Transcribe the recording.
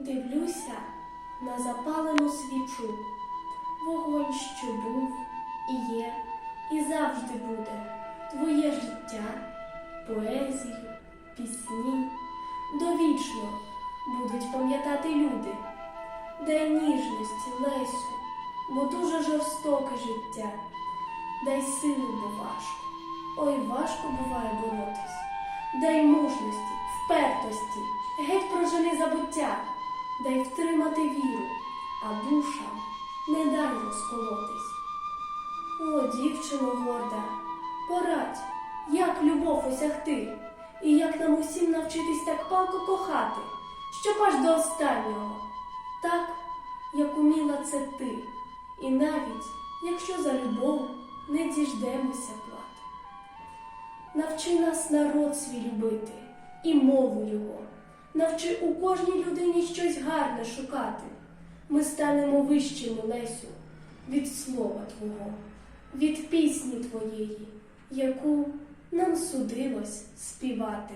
Дивлюся на запалену свічу, вогонь, що був і є, і завжди буде твоє життя, поезію, пісні. Довічно будуть пам'ятати люди. Дай ніжності, Лесю, бо дуже жорстоке життя. Дай сили, бо важко. Ой, важко буває боротись. Дай мужності, дай втримати віру, а душам не дай розколотись. О, дівчино горда, порадь, як любов осягти, і як нам усім навчитись так палко кохати, щоб аж до останнього, так, як уміла це ти, і навіть якщо за любов не діждемося плати. Навчи нас народ свій любити і мову його. Навчи у кожній людині щось гарне шукати. Ми станемо вищими, Лесю, від слова Твого, від пісні Твоєї, яку нам судилось співати.